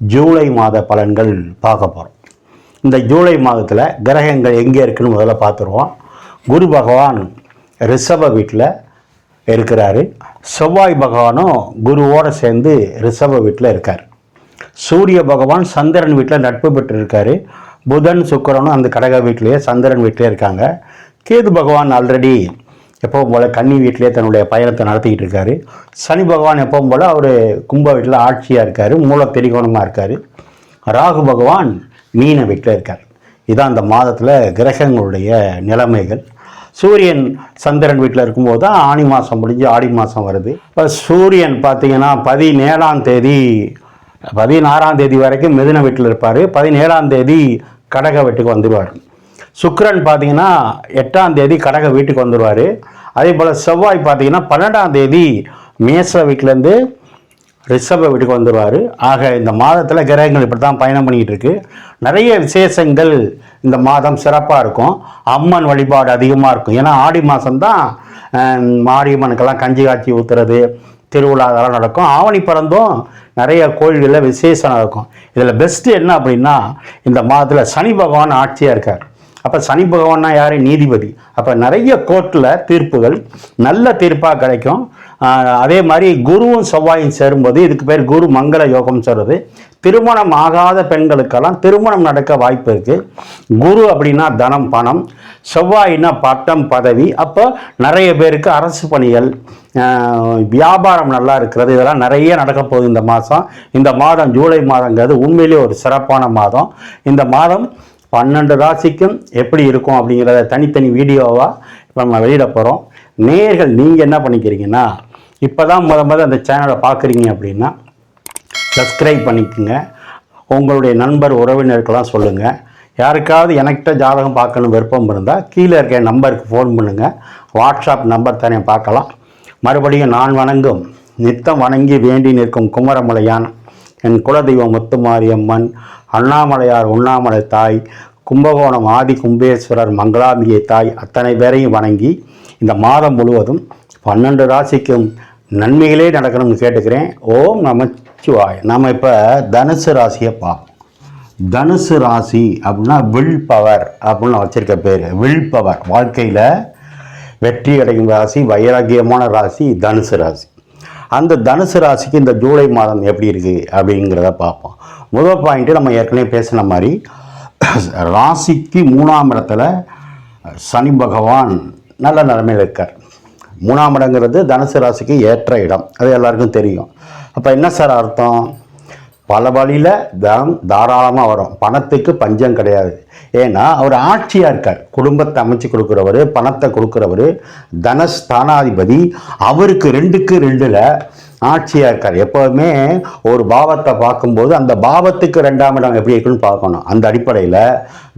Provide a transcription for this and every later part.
ஜூலை மாத பலன்கள் பார்க்க போகிறோம் இந்த ஜூலை மாதத்தில் கிரகங்கள் எங்கே இருக்குன்னு முதல்ல பார்த்துருவோம். குரு பகவான் ரிஷப வீட்டில் இருக்கிறாரு. செவ்வாய் பகவானும் குருவோடு சேர்ந்து ரிஷப வீட்டில் இருக்கார். சூரிய பகவான் சந்திரன் வீட்டில் நட்பு பெற்று இருக்காரு புதன் சுக்கிரனும் அந்த கடக வீட்டிலேயே சந்திரன் வீட்டிலே இருக்காங்க. கேது பகவான் ஆல்ரெடி எப்பவும் போல் கன்னி வீட்டிலே தன்னுடைய பயணத்தை நடத்திக்கிட்டு இருக்காரு. சனி பகவான் எப்பவும் போல் அவர் கும்ப வீட்டில் ஆட்சியாக இருக்கார் மூல திரிகோணமாக இருக்கார். ராகு பகவான் மீன வீட்டில் இருக்கார். இதான் அந்த மாதத்தில் கிரகங்களுடைய நிலைமைகள். சூரியன் சந்திரன் வீட்டில் இருக்கும்போது தான் ஆனி மாதம் முடிஞ்சு ஆடி மாதம் வருது. இப்போ சூரியன் பார்த்தீங்கன்னா பதினேழாம் தேதி பதினாறாம் தேதி வரைக்கும் மிதுன வீட்டில் இருப்பார். பதினேழாம் தேதி கடக வீட்டுக்கு வந்துடுவார் சுக்கரன் பார்த்தீங்கன்னா எட்டாம் தேதி கடக வீட்டுக்கு வந்துடுவார் அதே போல் செவ்வாய் பார்த்தீங்கன்னா பன்னெண்டாம் தேதி மேச வீட்டிலேருந்து ரிஷப வீட்டுக்கு வந்துடுவார் ஆக இந்த மாதத்தில் கிரகங்கள் இப்படி தான் பயணம் பண்ணிக்கிட்டு இருக்கு நிறைய விசேஷங்கள் இந்த மாதம் சிறப்பாக இருக்கும். அம்மன் வழிபாடு அதிகமாக இருக்கும். ஏன்னா ஆடி மாதம்தான் மாரியம்மனுக்கெல்லாம் கஞ்சி காய்ச்சி ஊற்றுறது திருவிழா அதெல்லாம் நடக்கும். ஆவணி பிறந்தும் நிறைய கோயில்களில் விசேஷம் நடக்கும். இதில் பெஸ்ட்டு என்ன அப்படின்னா இந்த மாதத்தில் சனி பகவான் ஆட்சியாக இருக்கார். அப்போ சனி பகவான்னா யார்? நீதிபதி. அப்போ நிறைய கோர்ட்டில் தீர்ப்புகள் நல்ல தீர்ப்பாக கிடைக்கும். அதே மாதிரி குருவும் செவ்வாயும் சேரும்போது இதுக்கு பேர் குரு மங்கள யோகம் சொல்கிறது திருமணம் ஆகாத பெண்களுக்கெல்லாம் திருமணம் நடக்க வாய்ப்பு இருக்குது குரு அப்படின்னா தனம் பணம். செவ்வாயின்னா பட்டம் பதவி. அப்போ நிறைய பேருக்கு அரசு பணிகள் வியாபாரம் நல்லா இருக்கிறது. இதெல்லாம் நிறைய நடக்க போகுது இந்த மாதம் இந்த மாதம் ஜூலை மாதங்கிறது உண்மையிலேயே ஒரு சிறப்பான மாதம். இந்த மாதம் பன்னெண்டு ராசிக்கும் எப்படி இருக்கும் அப்படிங்கிறத தனித்தனி வீடியோவாக இப்போ நம்ம வெளியிட போகிறோம் நேர்கள் நீங்கள் என்ன பண்ணிக்கிறீங்கன்னா இப்போ தான் முத முத அந்த சேனலை பார்க்குறீங்க அப்படின்னா சப்ஸ்கிரைப் பண்ணிக்கோங்க. உங்களுடைய நண்பர் உறவினருக்கெல்லாம் சொல்லுங்கள் யாருக்காவது எனக்கிட்ட ஜாதகம் பார்க்கணும் விருப்பம் இருந்தால் கீழே இருக்க நம்பருக்கு ஃபோன் பண்ணுங்கள் வாட்ஸ்அப் நம்பர் தானே பார்க்கலாம். மறுபடியும் நான் வணங்கும். நித்தம் வணங்கி வேண்டி நிற்கும் குமரமலையான். என் குலதெய்வம் முத்துமாரியம்மன் அண்ணாமலையார் உண்ணாமலை தாய் கும்பகோணம் ஆதி கும்பேஸ்வரர் மங்களாம்பிகை தாய் அத்தனை பேரையும் வணங்கி இந்த மாதம் முழுவதும் பன்னெண்டு ராசிக்கும் நன்மைகளே நடக்கணும்னு கேட்டுக்கிறேன். ஓம் நமச்சிவாய். நம்ம இப்போ தனுசு ராசியை பார்ப்போம். தனுசு ராசி அப்படின்னா வில் பவர் அப்படின்னு நான் பேர். வில் பவர் வாழ்க்கையில் வெற்றி அடையும் ராசி வைராக்கியமான ராசி தனுசு ராசி. அந்த தனுசு ராசிக்கு இந்த ஜூலை மாதம் எப்படி இருக்குது அப்படிங்கிறத பார்ப்போம். முதல் பாயிண்ட்டு நம்ம ஏற்கனவே பேசின மாதிரி ராசிக்கு மூணாம் இடத்துல சனி பகவான் நல்ல நிலைமையில் இருக்கார். மூணாம் இடங்கிறது தனுசு ராசிக்கு ஏற்ற இடம். அது எல்லாருக்கும் தெரியும். அப்போ என்ன சார் அர்த்தம்? பல வழியில் தனம் தாராளமாக வரும். பணத்துக்கு பஞ்சம் கிடையாது. ஏன்னா அவர் ஆட்சியாக இருக்கார். குடும்பத்தை அமைச்சு கொடுக்குறவர் பணத்தை கொடுக்குறவர் தனஸ்தானாதிபதி அவருக்கு ரெண்டுக்கு ரெண்டில் ஆட்சியாக இருக்கார். எப்போவுமே ஒரு பாவத்தை பார்க்கும்போது அந்த பாவத்துக்கு ரெண்டாம் இடம் எப்படி இருக்குன்னு பார்க்கணும். அந்த அடிப்படையில்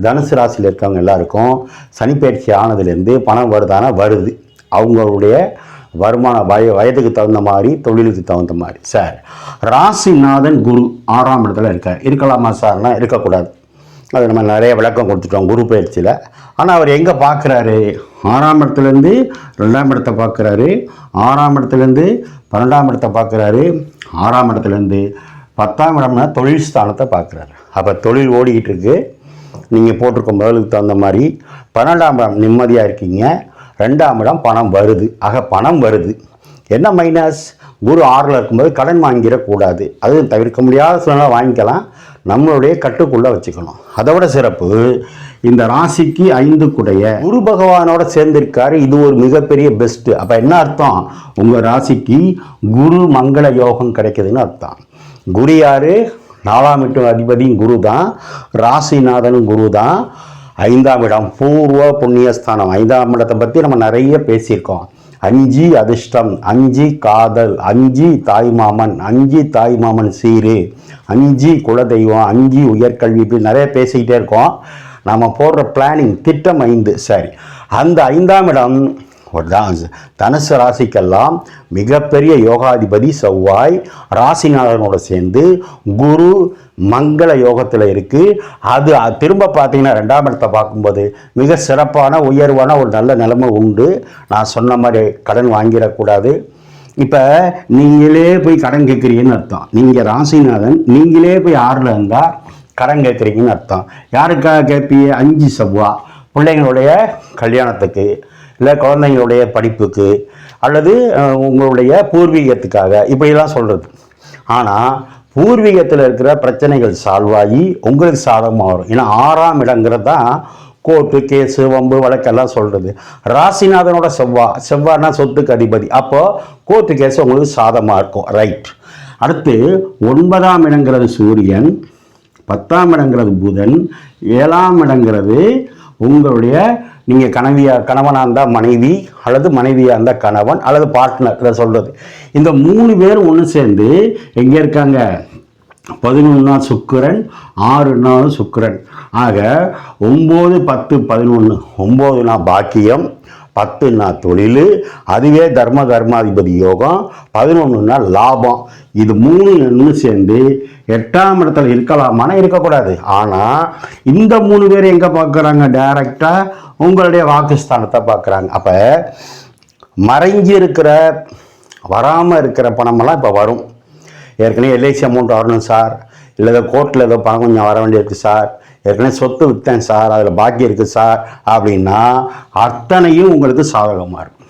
தனுசு ராசியில் இருக்கவங்க எல்லாருக்கும் சனிப்பயிற்சி ஆனதுலேருந்து பணம் வருதானா? வருது. அவங்களுடைய வருமான வய வயதுக்கு தகுந்த மாதிரி தொழிலுக்கு தகுந்த மாதிரி. சார் ராசிநாதன் குரு ஆறாம் இடத்துல இருக்கார். இருக்கலாமா சார்னா இருக்கக்கூடாது. அது நம்ம நிறைய விளக்கம் கொடுத்துட்டோம் குரு பயிற்சியில். ஆனால் அவர் எங்கே பார்க்குறாரு ஆறாம் இடத்துலேருந்து ரெண்டாம் இடத்தை பார்க்குறாரு ஆறாம் இடத்துலேருந்து பன்னெண்டாம் இடத்தை பார்க்குறாரு ஆறாம் இடத்துலேருந்து பத்தாம் இடம்னா தொழில் ஸ்தானத்தை பார்க்குறாரு அப்போ தொழில் ஓடிக்கிட்டு இருக்கு. நீங்கள் போட்டிருக்க முதலுக்கு தகுந்த மாதிரி பன்னெண்டாம் இடம் நிம்மதியாக இருக்கீங்க. ரெண்டாம் இடம் பணம் வருது. ஆக பணம் வருது. என்ன மைனஸ் குரு ஆறில் இருக்கும்போது கடன் வாங்கிடக்கூடாது. அது தவிர்க்க முடியாத சூழ்நிலை வாங்கிக்கலாம். நம்மளுடைய கட்டுக்குள்ளே வச்சுக்கணும். அதை விட சிறப்பு இந்த ராசிக்கு ஐந்து குடைய குரு பகவானோட சேர்ந்திருக்காரு. இது ஒரு மிகப்பெரிய பெஸ்ட்டு அப்போ என்ன அர்த்தம்? உங்கள் ராசிக்கு குரு மங்கள யோகம் கிடைக்குதுன்னு அர்த்தம். குரு யாரு? நாலாம் எட்டு அதிபதியும் குரு தான் ராசிநாதனும் குரு தான் ஐந்தாம் இடம் பூர்வ புண்ணியஸ்தானம். ஐந்தாம் இடத்தை பற்றி நம்ம நிறைய பேசியிருக்கோம். அஞ்சு அதிர்ஷ்டம் அஞ்சு காதல் அஞ்சு தாய்மாமன் அஞ்சு தாய்மாமன் சீரு அஞ்சு குலதெய்வம் அஞ்சு உயர்கல்வி இப்படி நிறைய பேசிக்கிட்டே இருக்கோம். நாம் போடுற பிளானிங் திட்டம் ஐந்து. சரி அந்த ஐந்தாம் இடம் ஒரு தான் தனுசு ராசிக்கெல்லாம் மிகப்பெரிய யோகாதிபதி செவ்வாய். ராசிநாதனோட சேர்ந்து குரு மங்கள யோகத்தில் இருக்குது அது திரும்ப பார்த்தீங்கன்னா ரெண்டாம் இடத்தை பார்க்கும்போது மிக சிறப்பான உயர்வான ஒரு நல்ல நிலைமை உண்டு. நான் சொன்ன மாதிரி கடன் வாங்கிடக்கூடாது. இப்போ நீங்களே போய் கடன் கேட்குறீங்கன்னு அர்த்தம். நீங்கள் ராசிநாதன் நீங்களே போய் ஆறில் இருந்தால் கடன் கேட்குறீங்கன்னு அர்த்தம். யாருக்காக கேட்பீங்க? அஞ்சு செவ்வா பிள்ளைங்களுடைய கல்யாணத்துக்கு. இல்லை குழந்தைங்களுடைய படிப்புக்கு அல்லது உங்களுடைய பூர்வீகத்துக்காக இப்படிலாம் சொல்கிறது ஆனால் பூர்வீகத்தில் இருக்கிற பிரச்சனைகள் சால்வ் ஆகி உங்களுக்கு சாதகமாக வரும். ஏன்னா ஆறாம் இடங்கிறது தான் கோர்ட்டு கேஸு வம்பு வழக்கெல்லாம் சொல்கிறது ராசிநாதனோட செவ்வா செவ்வாய்னா சொத்துக்கு அதிபதி. அப்போது கோர்ட்டு கேஸ் உங்களுக்கு சாதமாக இருக்கும். ரைட் அடுத்து ஒன்பதாம் இடங்கிறது சூரியன் பத்தாம் இடங்கிறது புதன் ஏழாம் இடங்கிறது உங்களுடைய நீங்கள் கணவியா கணவனாக இருந்தால் மனைவி அல்லது மனைவியாக இருந்தால் கணவன் அல்லது பார்ட்னர் இதை சொல்கிறது இந்த மூணு பேரும் ஒன்று சேர்ந்து எங்கே இருக்காங்க? பதினொன்னா சுக்கிரன் ஆறு நாள் சுக்கிரன். ஆக ஒம்பது பத்து பதினொன்று ஒம்போதுனா பாக்கியம் பத்துனா தொழில் அதுவே தர்ம கர்மாதிபதி யோகம் பதினொன்றுனா லாபம். இது மூணு ஒன்று சேர்ந்து எட்டாம் இடத்துல இருக்கலாமானா இருக்கக்கூடாது. ஆனால் இந்த மூணு பேர் எங்கே பார்க்குறாங்க? டைரக்டாக உங்களுடைய வாக்குஸ்தானத்தை பார்க்குறாங்க. அப்போ மறைஞ்சி இருக்கிற வராமல் இருக்கிற பணமெல்லாம் இப்போ வரும். ஏற்கனவே எல்ஐசி அமௌண்ட் வரணும் சார். இல்லை ஏதோ கோர்ட்டில் ஏதோ பணம் கொஞ்சம் வர வேண்டியிருக்கு சார். ஏற்கனவே சொத்து விற்றேன் சார் அதில் பாக்கி இருக்குது சார் அப்படின்னா அத்தனையும் உங்களுக்கு சாதகமாக இருக்கும்.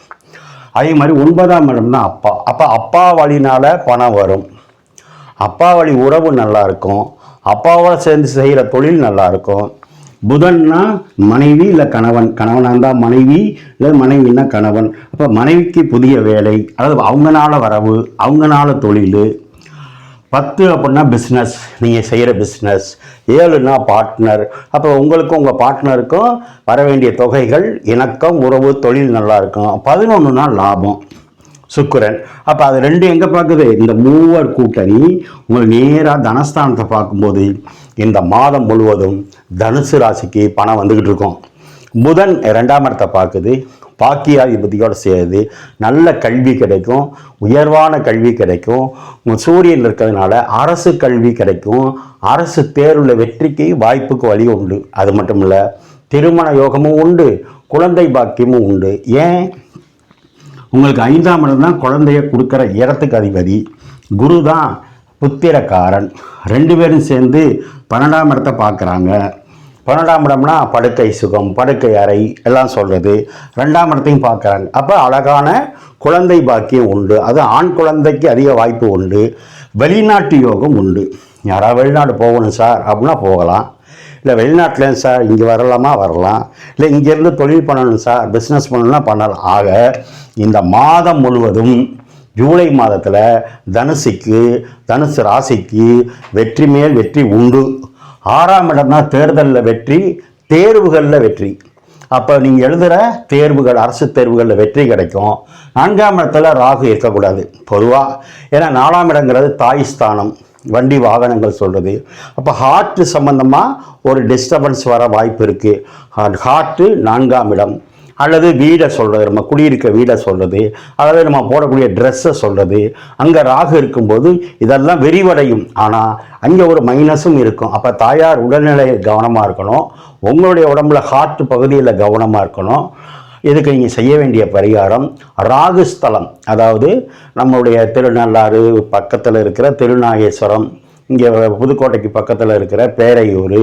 அதே மாதிரி ஒன்பதாம் இடம் தான் அப்பா. அப்போ அப்பா வழினால் பணம் வரும். அப்பா வழி உறவு நல்லா இருக்கும். அப்பாவோட சேர்ந்து செய்கிற தொழில் நல்லாயிருக்கும் புதன்னா மனைவி இல்லை கணவன். கணவனாக இருந்தால் மனைவி இல்லை மனைவின்னா கணவன். அப்போ மனைவிக்கு புதிய வேலை அதாவது அவங்கனால வரவு அவங்கனால தொழில் பத்து அப்படின்னா பிஸ்னஸ் நீங்கள் செய்கிற பிஸ்னஸ் ஏழுனா பார்ட்னர் அப்போ உங்களுக்கும் உங்கள் பார்ட்னருக்கும் வர வேண்டிய தொகைகள் இணக்கம் உறவு தொழில் நல்லா இருக்கும். பதினொன்றுனா லாபம். சுக்கிரன். அப்போ அது ரெண்டு எங்கே பார்க்குது இந்த மூவர் கூட்டணி உங்களுக்கு நேராக தனஸ்தானத்தை பார்க்கும்போது இந்த மாதம் முழுவதும் தனுசு ராசிக்கு பணம் வந்துக்கிட்டு இருக்கும். புதன் ரெண்டாம் இடத்தை பார்க்குது பாக்கியாதிபதியோடு சேருது நல்ல கல்வி கிடைக்கும் உயர்வான கல்வி கிடைக்கும். சூரியன் இருக்கிறதுனால அரசு கல்வி கிடைக்கும். அரசு தேர்வில் வெற்றிக்கு வாய்ப்புக்கு வழி உண்டு. அது மட்டும் இல்லை திருமண யோகமும் உண்டு குழந்தை பாக்கியமும் உண்டு. ஏன்? உங்களுக்கு ஐந்தாம் இடம் தான் குழந்தைய கொடுக்குற இடத்துக்கு அதிபதி. குரு தான் புத்திரக்காரன். ரெண்டு பேரும் சேர்ந்து பன்னெண்டாம் இடத்தை பார்க்குறாங்க. பன்னெண்டாம் இடம்னா படுக்கை சுகம் படுக்கை அறை எல்லாம் சொல்கிறது ரெண்டாம் இடத்தையும் பார்க்குறாங்க. அப்போ அழகான குழந்தை பாக்கியம் உண்டு. அது ஆண் குழந்தைக்கு அதிக வாய்ப்பு உண்டு. வெளிநாட்டு யோகம் உண்டு. யாராவது வெளிநாடு போகணும் சார் அப்படின்னா போகலாம். இல்லை வெளிநாட்டிலேருந்து சார் இங்கே வரலாமா? வரலாம். இல்லை இங்கேருந்து தொழில் பண்ணணும் சார் பிஸ்னஸ் பண்ணணும்னா பண்ணலாம். ஆக இந்த மாதம் முழுவதும் ஜூலை மாதத்தில் தனுசுக்கு தனுசு ராசிக்கு வெற்றி மேல் வெற்றி உண்டு. ஆறாம் இடம்னா தேர்தலில் வெற்றி தேர்வுகளில் வெற்றி. அப்போ நீங்கள் எழுதுகிற தேர்வுகள் அரசு தேர்வுகளில் வெற்றி கிடைக்கும். நான்காம் இடத்துல ராகு இருக்கக்கூடாது பொதுவாக ஏன்னா நாலாம் இடங்கிறது தாய் ஸ்தானம் வண்டி வாகனங்கள் சொல்கிறது அப்போ ஹார்ட்டு சம்மந்தமாக ஒரு டிஸ்டர்பன்ஸ் வர வாய்ப்பு இருக்குது ஹார்ட்டு நான்காம் இடம். அல்லது வீடை சொல்கிறது நம்ம குடியிருக்க வீடை சொல்கிறது அல்லது நம்ம போடக்கூடிய ட்ரெஸ்ஸை சொல்கிறது அங்கே ராகு இருக்கும்போது இதெல்லாம் விரிவடையும். ஆனால் அங்கே ஒரு மைனஸும் இருக்கும். அப்போ தாயார் உடல்நிலையில் கவனமாக இருக்கணும். உங்களுடைய உடம்புல ஹார்ட் பகுதியில் கவனமாக இருக்கணும். இதுக்கு நீங்கள் செய்ய வேண்டிய பரிகாரம் ராகுஸ்தலம் அதாவது நம்மளுடைய திருநள்ளாறு பக்கத்தில் இருக்கிற திருநாகேஸ்வரம் இங்கே புதுக்கோட்டைக்கு பக்கத்தில் இருக்கிற பேரையூர்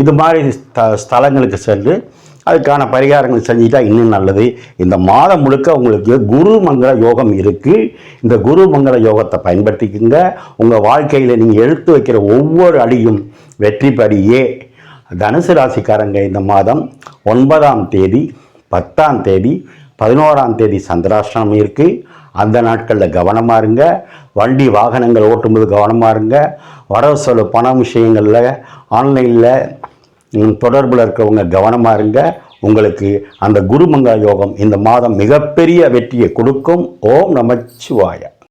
இது மாதிரி ஸ்த ஸ்தலங்களுக்கு சென்று அதுக்கான பரிகாரங்கள் செஞ்சுட்டா இன்னும் நல்லது. இந்த மாதம் முழுக்க உங்களுக்கு குரு மங்கள யோகம் இருக்குது இந்த குரு மங்கள யோகத்தை பயன்படுத்திக்கோங்க. உங்கள் வாழ்க்கையில் நீங்கள் எடுத்து வைக்கிற ஒவ்வொரு அடியும் வெற்றி படியே. தனுசு ராசிக்காரங்க இந்த மாதம் ஒன்பதாம் தேதி பத்தாம் தேதி பதினோராம் தேதி சந்திராஷ்டிரம் இருக்குது அந்த நாட்களில் கவனமாக இருங்க. வண்டி வாகனங்கள் ஓட்டும்போது கவனமாக இருங்க. வரவு செலவு பண விஷயங்களில் ஆன்லைனில் தொடர்பில் இருக்கிறவங்க கவனமாக இருங்க. உங்களுக்கு அந்த குருமங்கா யோகம் இந்த மாதம் மிகப்பெரிய வெற்றியை கொடுக்கும். ஓம் நமச்சிவாய.